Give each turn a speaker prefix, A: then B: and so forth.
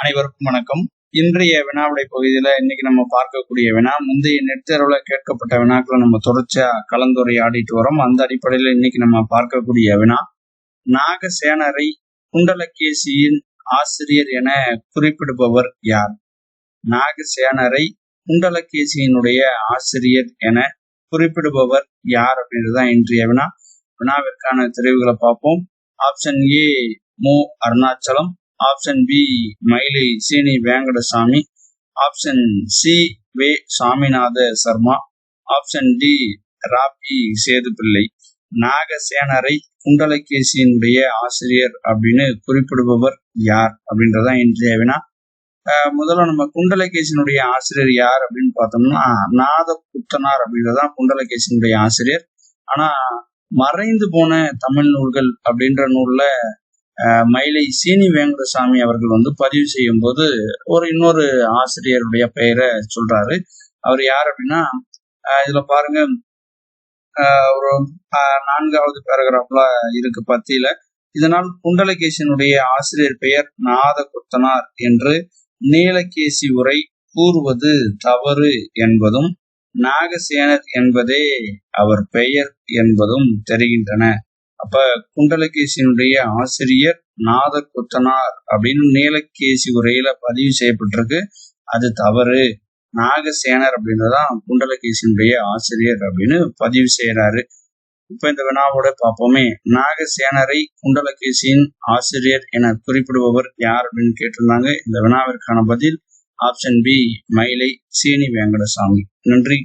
A: அனைவருக்கும் வணக்கம். இன்றைய வினாவிடை பகுதியில இன்னைக்கு நம்ம பார்க்கக்கூடிய வினா முந்தைய நெற்தேர்வுல கேட்கப்பட்ட வினாக்களை நம்ம தொடர்ச்சியா கலந்துரையாடிட்டு வரோம். அந்த அடிப்படையில இன்னைக்கு நம்ம பார்க்கக்கூடிய வினா நாகசேனரை குண்டலகேசியின் ஆசிரியர் என குறிப்பிடுபவர் யார்? நாகசேனரை குண்டலகேசியினுடைய ஆசிரியர் என குறிப்பிடுபவர் யார் அப்படின்றதுதான் இன்றைய வினா. வினாவிற்கான தெரிவுகளை பார்ப்போம். Option A M. Arunachalam. Option B Mylai Seeni Venkatasamy. Option C way Saminatha Sharma. Option D rabi Sethupillai. நாகசேனரை குண்டலகேசியினுடைய ஆசிரியர் அப்படின்னு குறிப்பிடுபவர் யார் அப்படின்றதான் இன்றைய வினா முதல்ல நம்ம குண்டலகேசியினுடைய ஆசிரியர் யார் அப்படின்னு பார்த்தோம்னா நாத புத்தனார் அப்படின்றதான் குண்டலகேசியினுடைய ஆசிரியர். ஆனா மறைந்து போன தமிழ் நூல்கள் அப்படின்ற நூல்ல மயிலை சீனி வேங்கடசாமி அவர்கள் வந்து பதிவு செய்யும் போது ஒரு இன்னொரு ஆசிரியருடைய பெயரை சொல்றாரு. அவர் யார் அப்படின்னா இதுல பாருங்க. அஹ், ஒரு நான்காவது பேராகிராஃப்ல இருக்கு பத்தியில. இதனால் குண்டலகேசியினுடைய ஆசிரியர் பெயர் நாத குத்தனார் என்று நீலகேசி உரை கூறுவது தவறு என்பதும் நாகசேனர் என்பதே அவர் பெயர் என்பதும் தெரிகின்றன. அப்ப குண்டலகேசியினுடைய ஆசிரியர் நாத குத்தனார் அப்படின்னு நீலகேசி உரையில பதிவு செய்யப்பட்டிருக்கு. அது தவறு. நாகசேனர் அப்படின்றதான் குண்டலகேசியினுடைய ஆசிரியர் அப்படின்னு பதிவு செய்யறாரு இப்ப இந்த வினாவோட பார்ப்போமே. நாகசேனரை குண்டலகேசியின் ஆசிரியர் என குறிப்பிடுபவர் யார் அப்படின்னு கேட்டிருந்தாங்க. இந்த வினாவிற்கான பதில் ஆப்ஷன் பி மயிலை சீனி வெங்கடசாமி. நன்றி.